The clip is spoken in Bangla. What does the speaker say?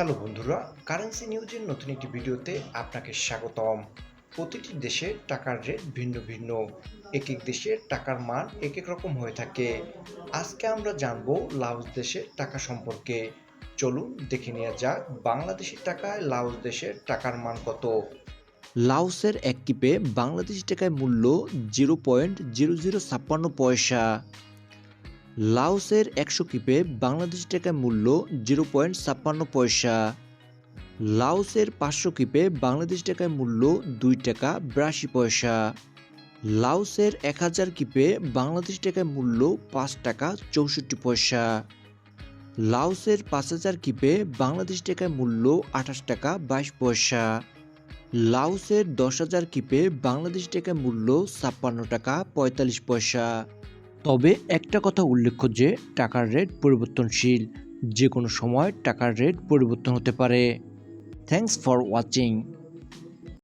হ্যালো বন্ধুরা কারেন্সি নিউজের নতুন একটি ভিডিওতে আপনাকে স্বাগতম। প্রতিটি দেশের টাকার রেট ভিন্ন ভিন্ন। এক এক দেশের টাকার মান এক এক রকম হয়ে থাকে। আজকে আমরা জানব লাওস দেশের টাকা সম্পর্কে। চলুন দেখে নেওয়া যাক বাংলাদেশের টাকায় লাওস দেশের টাকার মান কত। লাউসের এক কিপে বাংলাদেশি টাকায় মূল্য জিরো পয়েন্ট জিরো জিরো ছাপ্পান্ন পয়সা। লাওসের একশো কিপে বাংলাদেশি টাকায় মূল্য জিরো পয়েন্ট ছাপ্পান্ন পয়সা। লাওসের পাঁচশো কিপে বাংলাদেশি টাকায় মূল্য দুই টাকা বিরাশি পয়সা। লাওসের এক হাজার কিপে বাংলাদেশি টাকায় মূল্য পাঁচ টাকা চৌষট্টি পয়সা। লাওসের পাঁচ হাজার কিপে বাংলাদেশি টাকায় মূল্য আঠাশ টাকা বাইশ পয়সা। লাওসের দশ হাজার কিপে বাংলাদেশ টাকায় মূল্য ছাপ্পান্ন টাকা পঁয়তাল্লিশ পয়সা। তবে একটা কথা উল্লেখ্য যে, টাকার রেট পরিবর্তনশীল। যে কোনো সময় টাকার রেট পরিবর্তন হতে পারে। Thanks for watching